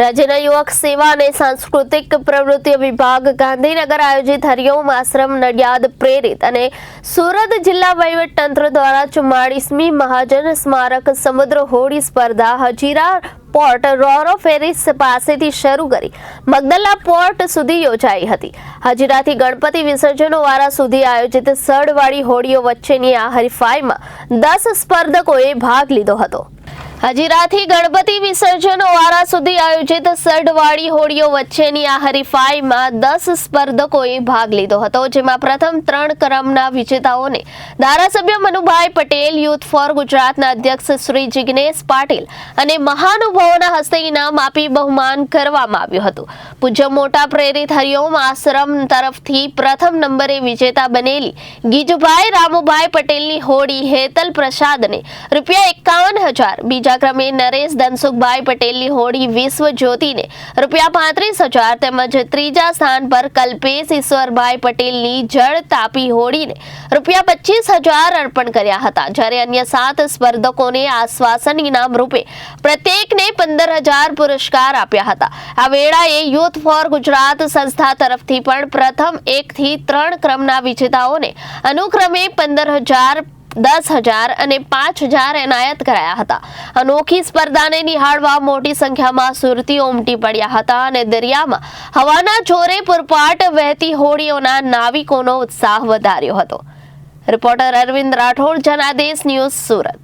રાજ્યના યુવક સેવા અને સાંસ્કૃતિક પ્રવૃત્તિ વિભાગ ગાંધીનગર આયોજિત હરિઓમ આશ્રમ નડિયાદ પ્રેરિત અને સુરત જિલ્લા વહીવટતંત્ર દ્વારા ચુમ્માળીસમી મહાજન સ્મારક સમુદ્ર હોડી સ્પર્ધા હજીરા પોર્ટ રોરો ફેરીસ પાસેથી શરૂ કરી મગદલ્લા પોર્ટ સુધી યોજાઈ હતી. હજીરાથી ગણપતિ વિસર્જનો વારા સુધી આયોજિત સળવાળી હોડીઓ વચ્ચેની આ હરીફાઈમાં દસ સ્પર્ધકોએ ભાગ લીધો હતો. હજીરાથી ગણપતિ વિસર્જન વારા સુધી આયોજિત સડવાળી હોડીઓ વચ્ચેની આ હરીફાઈમાં દસ સ્પર્ધકોએ ભાગ લીધો હતો, જેમાં પ્રથમ ત્રણ ક્રમના વિજેતાઓને ધારાસભ્ય મનુભાઈ પટેલ, યુથ ફોર ગુજરાતના અધ્યક્ષ શ્રી જિગ્નેશ પાટીલ અને મહાનુભાવોના હસ્તે ઇનામ આપી બહુમાન કરવામાં આવ્યું હતું. પૂજ્ય મોટા પ્રેરિત હરિઓમ આશ્રમ તરફથી પ્રથમ નંબરે વિજેતા બનેલી ગીજુભાઈ રામુભાઈ પટેલની હોડી હેતલ પ્રસાદને રૂપિયા એકાવન હજાર, બીજા ક્રમે નરેશ ધનસુખભાઈ પટેલની હોડી વિશ્વ જ્યોતિને રૂપિયા પાંત્રીસ હજાર તેમજ ત્રીજા સ્થાન પર કલ્પેશ ઈશ્વરભાઈ પટેલની જળ તાપી હોડીને રૂપિયા પચીસ હજાર અર્પણ કર્યા હતા. જ્યારે અન્ય સાત સ્પર્ધકોને આશ્વાસન ઇનામ રૂપે પ્રત્યેકને પંદર હજાર પુરસ્કાર આપ્યા હતા. આ વેળાએ યુથ ફોર ગુજરાત સંસ્થા તરફથી પણ પ્રથમ એકથી ત્રણ ક્રમના વિજેતાઓને અનુક્રમે પંદર હજાર દસ હજાર અને પાંચ હજાર એનાયત કરાયા હતા. અનોખી સ્પર્ધાને નિહાળવા મોટી સંખ્યામાં સુરતીઓ ઉમટી પડ્યા હતા અને દરિયામાં હવાના જોરે પુરપાટ વહેતી હોડીઓના નાવિકોનો ઉત્સાહ વધાર્યો હતો. Reporter Arvind Rathod, Janadesh news Surat.